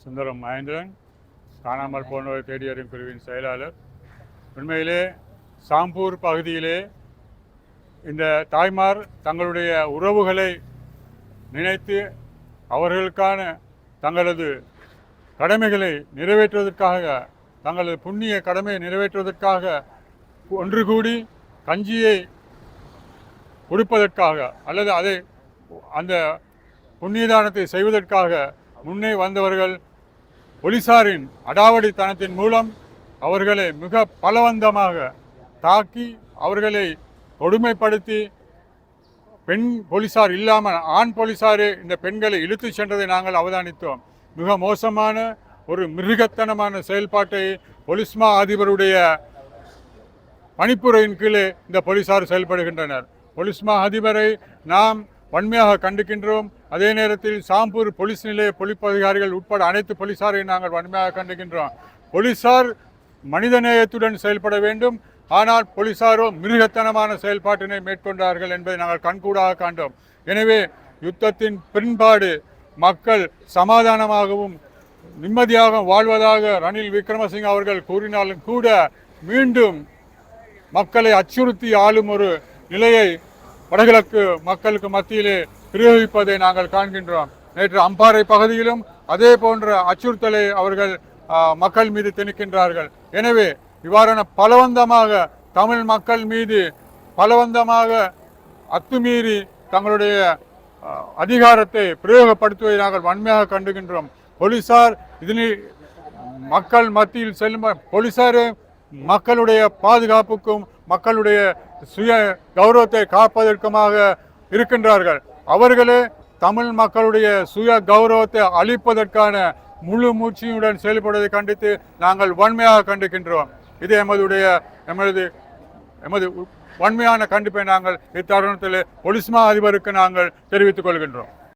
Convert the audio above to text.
சுந்தரம் மகேந்திரன் காணாமல் போனோர் தேடியறியும் பிரிவின் செயலாளர். உண்மையிலே சாம்பூர் பகுதியிலே இந்த தாய்மார் தங்களுடைய உறவுகளை நினைத்து அவர்களுக்கான தங்களது கடமைகளை நிறைவேற்றுவதற்காக தங்களது புண்ணிய கடமையை நிறைவேற்றுவதற்காக ஒன்று கூடி கஞ்சியை கொடுப்பதற்காக அல்லது அதை அந்த புண்ணியதானத்தை செய்வதற்காக முன்னே வந்தவர்கள் போலீசாரின் அடாவடித்தனத்தின் மூலம் அவர்களை மிக பலவந்தமாக தாக்கி அவர்களை கொடுமைப்படுத்தி பெண் போலீசார் இல்லாமல் ஆண் போலீசாரே இந்த பெண்களை இழுத்து சென்றதை நாங்கள் அவதானித்தோம். மிக மோசமான ஒரு மிருகத்தனமான செயல்பாட்டை பொலிஸ்மா அதிபருடைய பணிப்புரையின் கீழே இந்த போலீசார் செயல்படுகின்றனர். பொலிஸ்மா அதிபரை நாம் வன்மையாக கண்டிக்கின்றோம் அதே நேரத்தில் சாம்பூர் போலீஸ் நிலைய பொலிப்பு அதிகாரிகள் உட்பட அனைத்து போலீசாரையும் நாங்கள் வன்மையாக கண்டிக்கின்றோம் போலீசார் மனிதநேயத்துடன் செயல்பட வேண்டும். ஆனால் போலீசாரோ மிருகத்தனமான செயல்பாட்டினை மேற்கொண்டார்கள் என்பதை நாங்கள் கண்கூடாக காண்டோம். எனவே யுத்தத்தின் பின்பாடு மக்கள் சமாதானமாகவும் நிம்மதியாக வாழ்வதாக ரணில் விக்ரமசிங்க அவர்கள் கூறினாலும் கூட மீண்டும் மக்களை அச்சுறுத்தி ஆளும் ஒரு நிலையை வடகிழக்கு மக்களுக்கு மத்தியிலே பிரயோகிப்பதை நாங்கள் காண்கின்றோம். நேற்று அம்பாறை பகுதியிலும் அதே போன்ற அச்சுறுத்தலை அவர்கள் மக்கள் மீது திணிக்கின்றார்கள். எனவே இவ்வாறான பலவந்தமாக தமிழ் மக்கள் மீது பலவந்தமாக அத்துமீறி தங்களுடைய அதிகாரத்தை பிரயோகப்படுத்துவதை நாங்கள் வன்மையாக கண்டுகின்றோம். போலீசார் இதனை மக்கள் மத்தியில் செல்லும் போலீசாரே மக்களுடைய பாதுகாப்புக்கும் மக்களுடைய சுய கௌரவத்தை காப்பதற்குமாக இருக்கின்றார்கள். அவர்களே தமிழ் மக்களுடைய சுய கௌரவத்தை அளிப்பதற்கான முழு மூச்சியுடன் செயல்படுவதை கண்டித்து நாங்கள் வன்மையாக கண்டிக்கின்றோம். இது எமதுடைய எமது எமது வன்மையான கண்டிப்பை நாங்கள் இத்தருணத்தில் பொலிஸ்மா அதிபருக்கு நாங்கள் தெரிவித்துக் கொள்கின்றோம்.